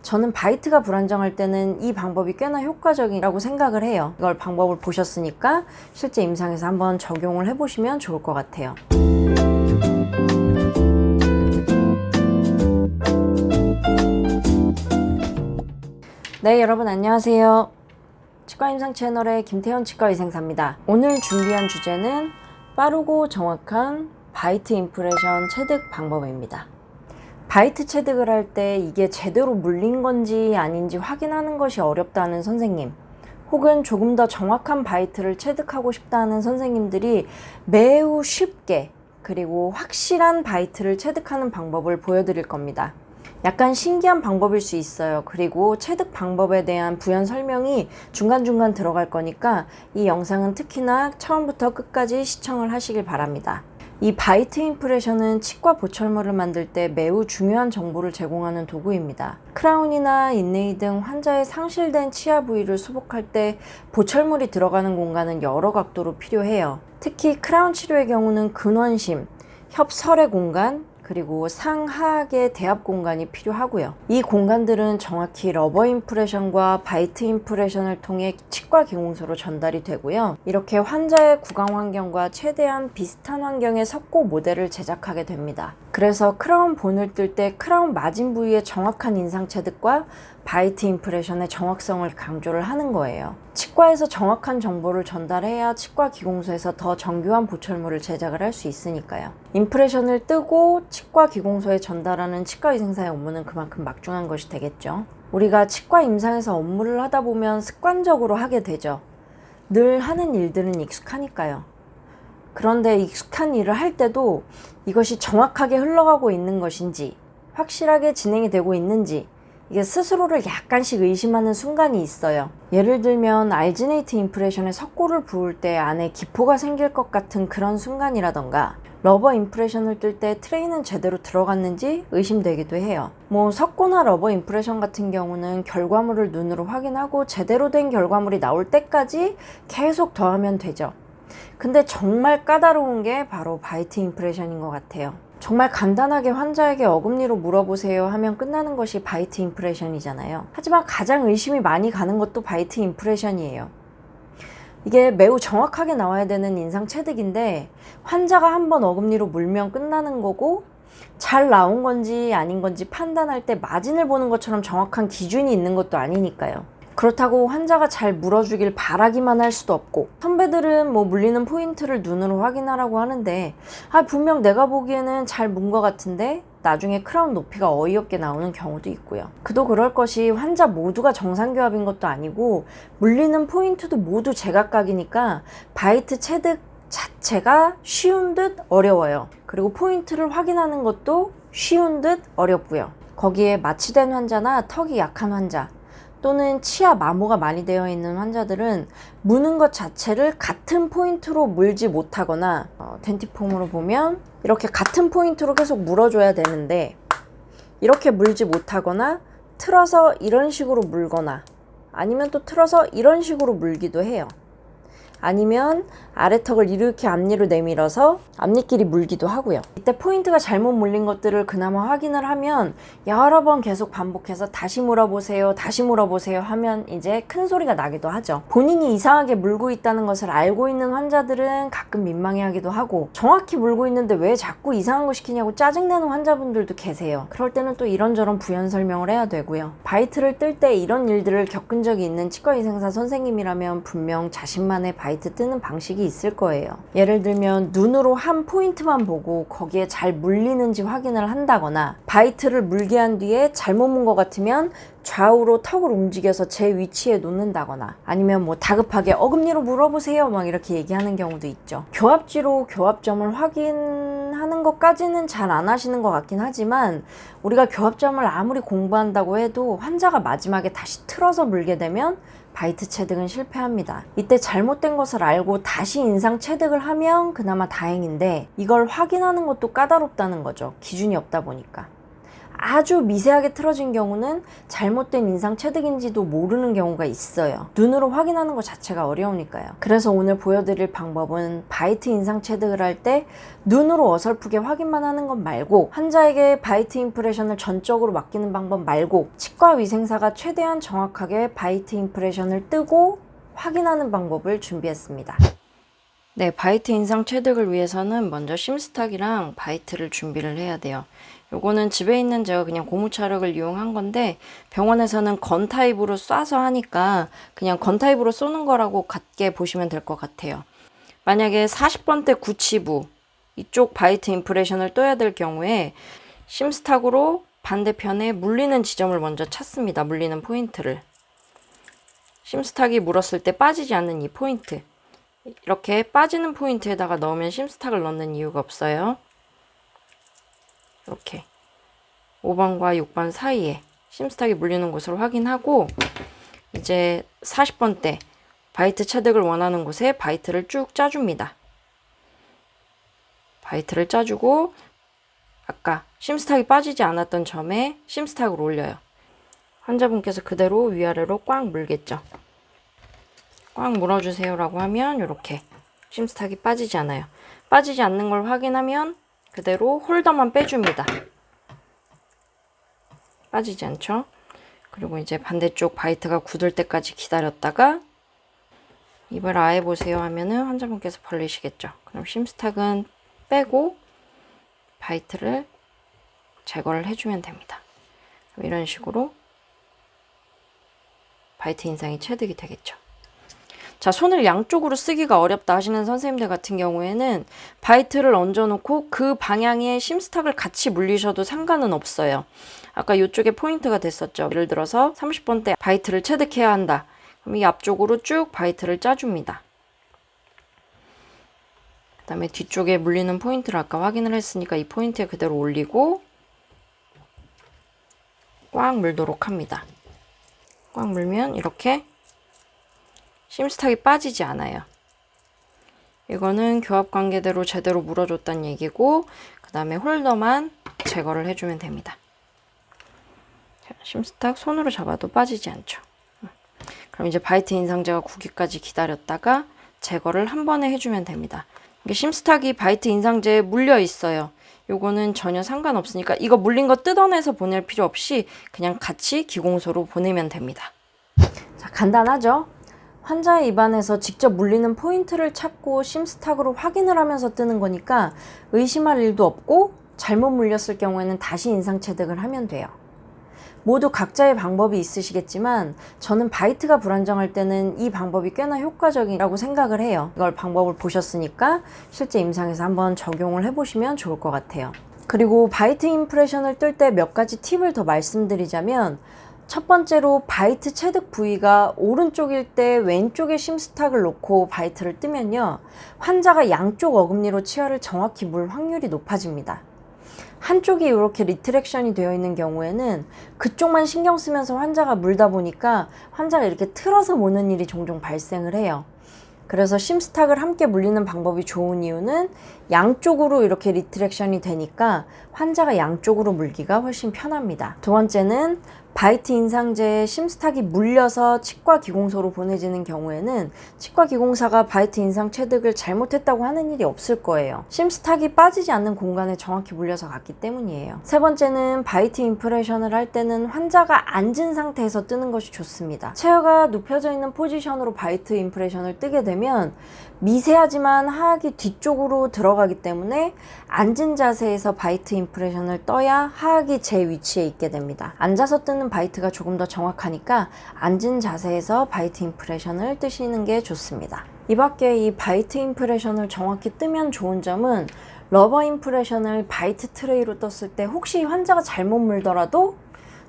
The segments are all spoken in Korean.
저는 바이트가 불안정할 때는 이 방법이 꽤나 효과적이라고 생각을 해요. 이걸 방법을 보셨으니까 실제 임상에서 한번 적용을 해보시면 좋을 것 같아요. 네, 여러분 안녕하세요. 치과 임상 채널의 김태현 치과 의생사입니다. 오늘 준비한 주제는 빠르고 정확한 바이트 임프레션 체득 방법입니다. 바이트 체득을 할 때 이게 제대로 물린 건지 아닌지 확인하는 것이 어렵다는 선생님, 혹은 조금 더 정확한 바이트를 체득하고 싶다는 선생님들이 매우 쉽게 그리고 확실한 바이트를 체득하는 방법을 보여드릴 겁니다. 약간 신기한 방법일 수 있어요. 그리고 체득 방법에 대한 부연 설명이 중간중간 들어갈 거니까 이 영상은 특히나 처음부터 끝까지 시청을 하시길 바랍니다. 이 바이트 임프레션은 치과 보철물을 만들 때 매우 중요한 정보를 제공하는 도구입니다. 크라운이나 인레이 등 환자의 상실된 치아 부위를 수복할 때 보철물이 들어가는 공간은 여러 각도로 필요해요. 특히 크라운 치료의 경우는 근원심, 협설의 공간, 그리고 상하악의 대합 공간이 필요하고요. 이 공간들은 정확히 러버 임프레션과 바이트 임프레션을 통해 치과 기공소로 전달이 되고요. 이렇게 환자의 구강 환경과 최대한 비슷한 환경의 석고 모델을 제작하게 됩니다. 그래서 크라운 본을 뜰 때 크라운 마진 부위의 정확한 인상 체득과 바이트 임프레션의 정확성을 강조를 하는 거예요. 치과에서 정확한 정보를 전달해야 치과 기공소에서 더 정교한 보철물을 제작을 할 수 있으니까요. 임프레션을 뜨고 치과 기공소에 전달하는 치과 의생사의 업무는 그만큼 막중한 것이 되겠죠. 우리가 치과 임상에서 업무를 하다 보면 습관적으로 하게 되죠. 늘 하는 일들은 익숙하니까요. 그런데 익숙한 일을 할 때도 이것이 정확하게 흘러가고 있는 것인지, 확실하게 진행이 되고 있는지, 이게 스스로를 약간씩 의심하는 순간이 있어요. 예를 들면 알지네이트 임프레션에 석고를 부을 때 안에 기포가 생길 것 같은 그런 순간이라던가 러버 임프레션을 뜰 때 트레이는 제대로 들어갔는지 의심되기도 해요. 뭐 석고나 러버 임프레션 같은 경우는 결과물을 눈으로 확인하고 제대로 된 결과물이 나올 때까지 계속 더하면 되죠. 근데 정말 까다로운 게 바로 바이트 임프레션인 것 같아요. 정말 간단하게 환자에게 어금니로 물어보세요 하면 끝나는 것이 바이트 임프레션이잖아요. 하지만 가장 의심이 많이 가는 것도 바이트 임프레션이에요. 이게 매우 정확하게 나와야 되는 인상 체득인데 환자가 한 번 어금니로 물면 끝나는 거고 잘 나온 건지 아닌 건지 판단할 때 마진을 보는 것처럼 정확한 기준이 있는 것도 아니니까요. 그렇다고 환자가 잘 물어주길 바라기만 할 수도 없고 선배들은 뭐 물리는 포인트를 눈으로 확인하라고 하는데 아 분명 내가 보기에는 잘 문 것 같은데 나중에 크라운 높이가 어이없게 나오는 경우도 있고요. 그도 그럴 것이 환자 모두가 정상교합인 것도 아니고 물리는 포인트도 모두 제각각이니까 바이트 체득 자체가 쉬운 듯 어려워요. 그리고 포인트를 확인하는 것도 쉬운 듯 어렵고요. 거기에 마취된 환자나 턱이 약한 환자 또는 치아 마모가 많이 되어 있는 환자들은 무는 것 자체를 같은 포인트로 물지 못하거나 어, 덴티폼으로 보면 이렇게 같은 포인트로 계속 물어줘야 되는데 이렇게 물지 못하거나 틀어서 이런 식으로 물거나 아니면 또 틀어서 이런 식으로 물기도 해요. 아니면 아래턱을 이렇게 앞니로 내밀어서 앞니끼리 물기도 하고요. 이때 포인트가 잘못 물린 것들을 그나마 확인을 하면 여러 번 계속 반복해서 다시 물어보세요, 다시 물어보세요 하면 이제 큰 소리가 나기도 하죠. 본인이 이상하게 물고 있다는 것을 알고 있는 환자들은 가끔 민망해 하기도 하고 정확히 물고 있는데 왜 자꾸 이상한 거 시키냐고 짜증내는 환자분들도 계세요. 그럴 때는 또 이런저런 부연 설명을 해야 되고요. 바이트를 뜰 때 이런 일들을 겪은 적이 있는 치과의생사 선생님이라면 분명 자신만의 바이트 뜨는 방식이 있을 거예요. 예를 들면 눈으로 한 포인트만 보고 거기에 잘 물리는지 확인을 한다거나 바이트를 물게 한 뒤에 잘못 문 것 같으면 좌우로 턱을 움직여서 제 위치에 놓는다거나 아니면 뭐 다급하게 어금니로 물어보세요 막 이렇게 얘기하는 경우도 있죠. 교합지로 교합점을 확인 하는 것까지는 잘 안 하시는 것 같긴 하지만 우리가 교합점을 아무리 공부한다고 해도 환자가 마지막에 다시 틀어서 물게 되면 바이트 체득은 실패합니다. 이때 잘못된 것을 알고 다시 인상 체득을 하면 그나마 다행인데 이걸 확인하는 것도 까다롭다는 거죠. 기준이 없다 보니까. 아주 미세하게 틀어진 경우는 잘못된 인상 체득인지도 모르는 경우가 있어요. 눈으로 확인하는 것 자체가 어려우니까요. 그래서 오늘 보여드릴 방법은 바이트 인상 체득을 할 때 눈으로 어설프게 확인만 하는 것 말고 환자에게 바이트 임프레션을 전적으로 맡기는 방법 말고 치과 위생사가 최대한 정확하게 바이트 임프레션을 뜨고 확인하는 방법을 준비했습니다. 네, 바이트 인상 체득을 위해서는 먼저 심스탁이랑 바이트를 준비를 해야 돼요. 요거는 집에 있는 제가 그냥 고무차력을 이용한 건데 병원에서는 건 타입으로 쏴서 하니까 그냥 건 타입으로 쏘는 거라고 같게 보시면 될 것 같아요. 만약에 40번대 구치부 이쪽 바이트 임프레션을 떠야 될 경우에 심스탁으로 반대편에 물리는 지점을 먼저 찾습니다. 물리는 포인트를. 심스탁이 물었을 때 빠지지 않는 이 포인트. 이렇게 빠지는 포인트에다가 넣으면 심스탁을 넣는 이유가 없어요. 이렇게 5번과 6번 사이에 심스탁이 물리는 곳을 확인하고 이제 40번대 바이트 체득을 원하는 곳에 바이트를 쭉 짜줍니다. 바이트를 짜주고 아까 심스탁이 빠지지 않았던 점에 심스탁을 올려요. 환자분께서 그대로 위아래로 꽉 물겠죠. 꽉 물어주세요라고 하면 이렇게 심스탁이 빠지지 않아요. 빠지지 않는 걸 확인하면 그대로 홀더만 빼줍니다. 빠지지 않죠? 그리고 이제 반대쪽 바이트가 굳을 때까지 기다렸다가 입을 아예 보세요 하면은 환자분께서 벌리시겠죠. 그럼 심스탁은 빼고 바이트를 제거를 해주면 됩니다. 이런 식으로 바이트 인상이 체득이 되겠죠. 자, 손을 양쪽으로 쓰기가 어렵다 하시는 선생님들 같은 경우에는 바이트를 얹어놓고 그 방향에 심스탁을 같이 물리셔도 상관은 없어요. 아까 이쪽에 포인트가 됐었죠. 예를 들어서 30번대 바이트를 체득해야 한다. 그럼 이 앞쪽으로 쭉 바이트를 짜줍니다. 그 다음에 뒤쪽에 물리는 포인트를 아까 확인을 했으니까 이 포인트에 그대로 올리고 꽉 물도록 합니다. 꽉 물면 이렇게 심스탁이 빠지지 않아요. 이거는 교합 관계대로 제대로 물어줬다는 얘기고 그 다음에 홀더만 제거를 해주면 됩니다. 자, 심스탁 손으로 잡아도 빠지지 않죠. 그럼 이제 바이트 인상제가 구기까지 기다렸다가 제거를 한 번에 해주면 됩니다. 이게 심스탁이 바이트 인상제에 물려 있어요. 요거는 전혀 상관없으니까 이거 물린 거 뜯어내서 보낼 필요 없이 그냥 같이 기공소로 보내면 됩니다. 자, 간단하죠? 환자의 입안에서 직접 물리는 포인트를 찾고 심스탁으로 확인을 하면서 뜨는 거니까 의심할 일도 없고 잘못 물렸을 경우에는 다시 인상 체득을 하면 돼요. 모두 각자의 방법이 있으시겠지만 저는 바이트가 불안정할 때는 이 방법이 꽤나 효과적이라고 생각을 해요. 이걸 방법을 보셨으니까 실제 임상에서 한번 적용을 해보시면 좋을 것 같아요. 그리고 바이트 임프레션을 뜰 때 몇 가지 팁을 더 말씀드리자면 첫 번째로 바이트 체득 부위가 오른쪽일 때 왼쪽에 심스탁을 놓고 바이트를 뜨면요. 환자가 양쪽 어금니로 치아를 정확히 물 확률이 높아집니다. 한쪽이 이렇게 리트렉션이 되어 있는 경우에는 그쪽만 신경 쓰면서 환자가 물다 보니까 환자가 이렇게 틀어서 무는 일이 종종 발생을 해요. 그래서 심스탁을 함께 물리는 방법이 좋은 이유는 양쪽으로 이렇게 리트렉션이 되니까 환자가 양쪽으로 물기가 훨씬 편합니다. 두 번째는 바이트 인상제에 심스탁이 물려서 치과 기공소로 보내지는 경우에는 치과 기공사가 바이트 인상 체득을 잘못했다고 하는 일이 없을 거예요. 심스탁이 빠지지 않는 공간에 정확히 물려서 갔기 때문이에요. 세 번째는 바이트 임프레션을 할 때는 환자가 앉은 상태에서 뜨는 것이 좋습니다. 체어가 눕혀져 있는 포지션으로 바이트 임프레션을 뜨게 되면 미세하지만 하악이 뒤쪽으로 들어가기 때문에 앉은 자세에서 바이트 임프레션을 떠야 하악이 제 위치에 있게 됩니다. 앉아서 뜨는 바이트가 조금 더 정확하니까 앉은 자세에서 바이트 임프레션을 뜨시는 게 좋습니다. 이 밖에 이 바이트 임프레션을 정확히 뜨면 좋은 점은 러버 임프레션을 바이트 트레이로 떴을 때 혹시 환자가 잘못 물더라도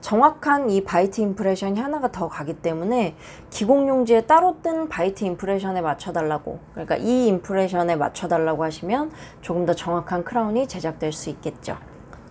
정확한 이 바이트 임프레션이 하나가 더 가기 때문에 기공용지에 따로 뜬 바이트 임프레션에 맞춰달라고 그러니까 이 임프레션에 맞춰달라고 하시면 조금 더 정확한 크라운이 제작될 수 있겠죠.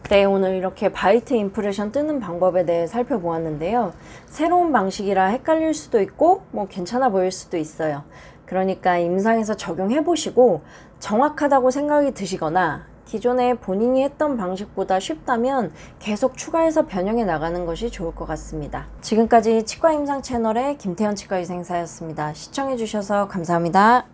네, 오늘 이렇게 바이트 임프레션 뜨는 방법에 대해 살펴보았는데요. 새로운 방식이라 헷갈릴 수도 있고, 뭐 괜찮아 보일 수도 있어요. 그러니까 임상에서 적용해 보시고, 정확하다고 생각이 드시거나, 기존에 본인이 했던 방식보다 쉽다면 계속 추가해서 변형해 나가는 것이 좋을 것 같습니다. 지금까지 치과 임상 채널의 김태현 치과의생사였습니다. 시청해주셔서 감사합니다.